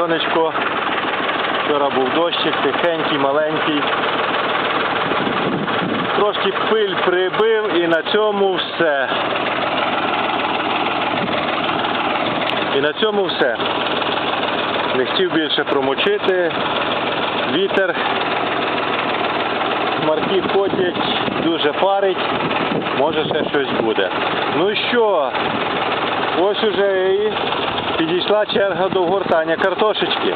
сонечко. Вчора був дощик, тихенький, маленький. Трошки пиль прибив і на цьому все. І на цьому все. Не хотів більше промочити. Вітер. Хмарки ходять, дуже парить. Може ще щось буде. Ну що, ось уже і підійшла черга до гортання картошечки.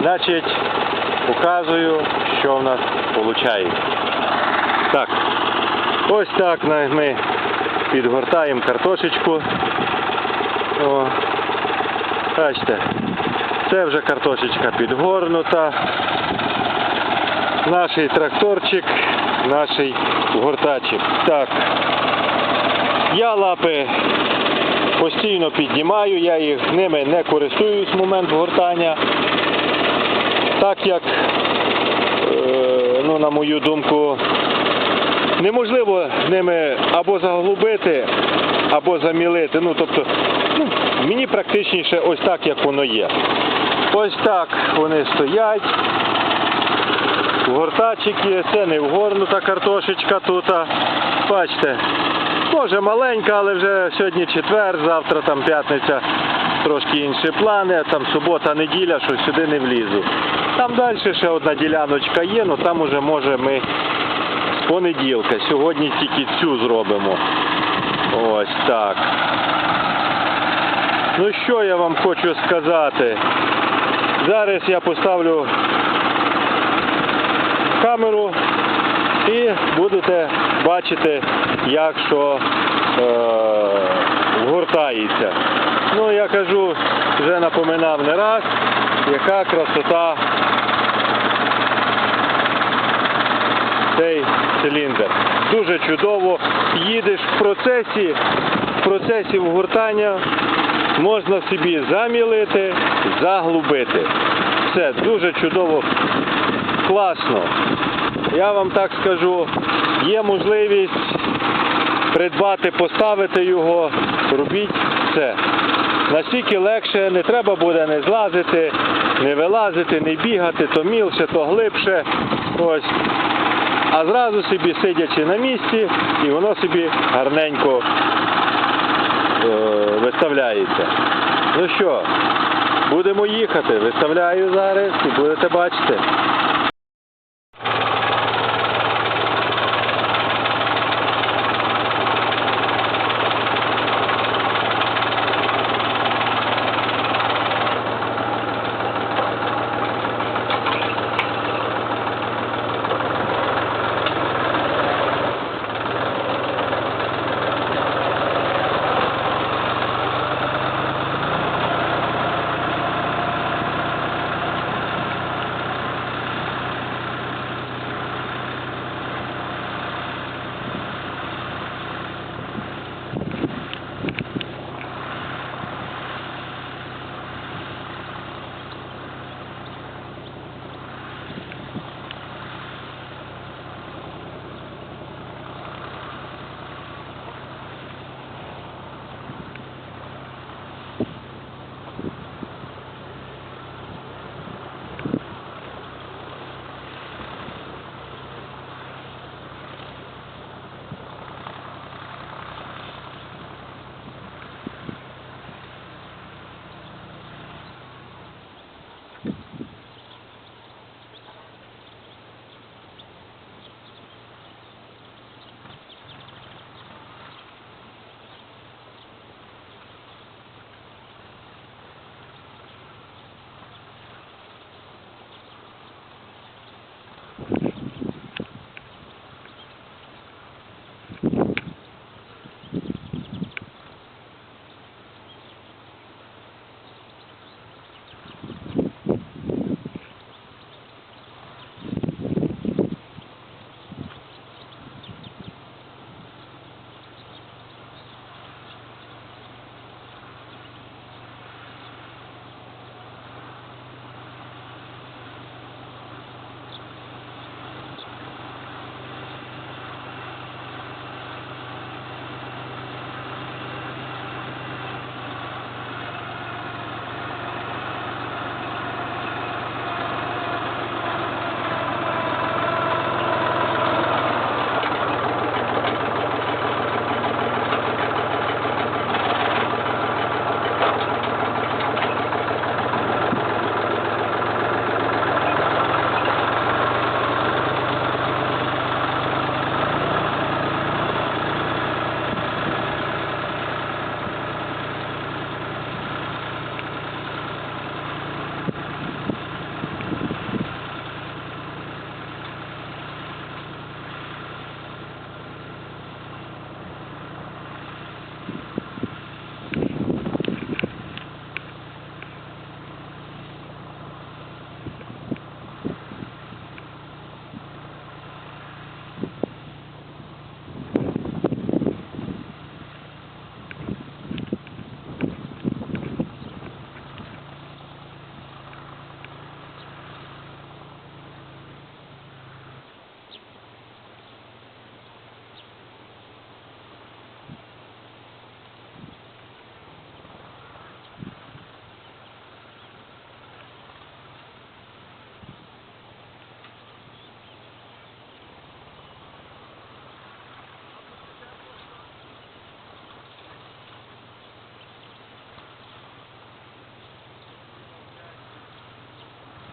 Значить, показую, що в нас виходить. Так, ось так ми підгортаємо картошечку. О, бачите, це вже картошечка підгорнута. Наш тракторчик, наш гортачик. Так. Я лапи постійно піднімаю, я їх ними не користуюсь в момент гортання. Так як, е, ну, на мою думку, неможливо ними або заглубити, або замілити. Ну, тобто, ну, мені практичніше ось так, як воно є. Ось так вони стоять. Гортачики, це не вгорнута картошечка тут. Бачите, може маленька, але вже сьогодні четвер, завтра там п'ятниця, трошки інші плани, там субота, неділя, що сюди не влізу. Там далі ще одна діляночка є, але там уже може ми з понеділка. Сьогодні тільки цю зробимо. Ось так. Ну що я вам хочу сказати? Зараз я поставлю камеру і будете бачити, як що е, гуртається. Ну, я кажу, вже напоминав не раз, яка красота цей циліндр. Дуже чудово. Їдеш в процесі, в процесі вгортання можна собі замілити, заглубити. Все дуже чудово, класно. Я вам так скажу, є можливість придбати, поставити його, робіть все. Настільки легше, не треба буде не злазити, не вилазити, не бігати, то мілше, то глибше. Ось. А зразу собі сидячи на місці, і воно собі гарненько е, виставляється. Ну що, будемо їхати. Виставляю зараз і будете бачити.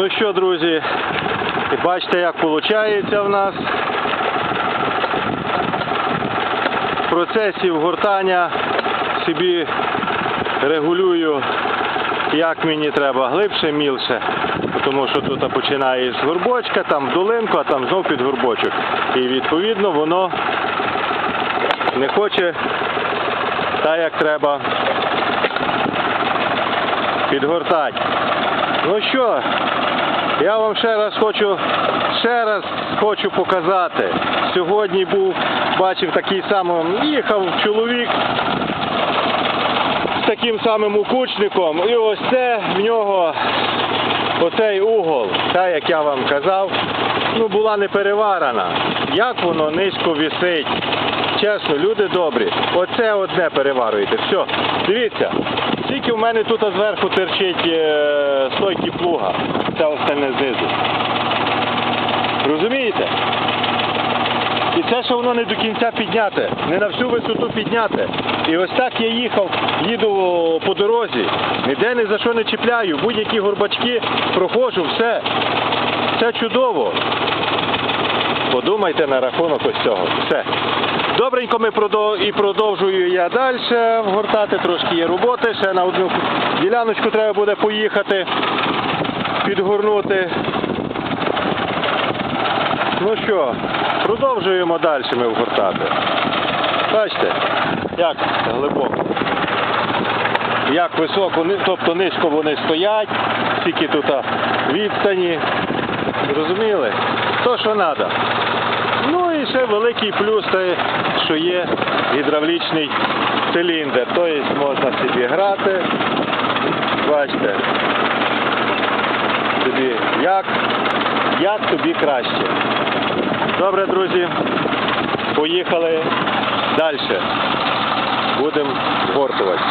Ну що, друзі, бачите, як виходить в нас. В процесі вгортання собі регулюю, як мені треба глибше, мілше. Тому що тут починає з горбочка, там в долинку, а там знов під горбочок. І відповідно воно не хоче так, як треба підгортати. Ну що, я вам ще раз хочу, ще раз хочу показати. Сьогодні був, бачив такий самий, їхав чоловік з таким самим укучником. І ось це в нього оцей угол, так як я вам казав, ну була не переварена. Як воно низько висить. Чесно, люди добрі. Оце одне переварюєте. Все, дивіться, скільки в мене тут зверху терчить е, стойки плуга. Це остальне знизу. Розумієте? І це, що воно не до кінця підняте, не на всю висоту підняте. І ось так я їхав, їду по дорозі, ніде ні за що не чіпляю, будь-які горбачки проходжу, все. Це чудово. Подумайте на рахунок ось цього. Все. Добренько ми продов... і продовжую я далі вгортати, трошки є роботи, ще на одну діляночку треба буде поїхати, підгорнути. Ну що, продовжуємо далі ми вгортати. Бачите, як глибоко. Як високо, тобто низько вони стоять, скільки тут відстані. Зрозуміли? То, що треба. Ну і ще великий плюс, що є гідравлічний циліндр. Тобто можна собі грати. Бачите. Тобі як, як тобі краще. Добре, друзі. Поїхали далі. Будемо гортувати.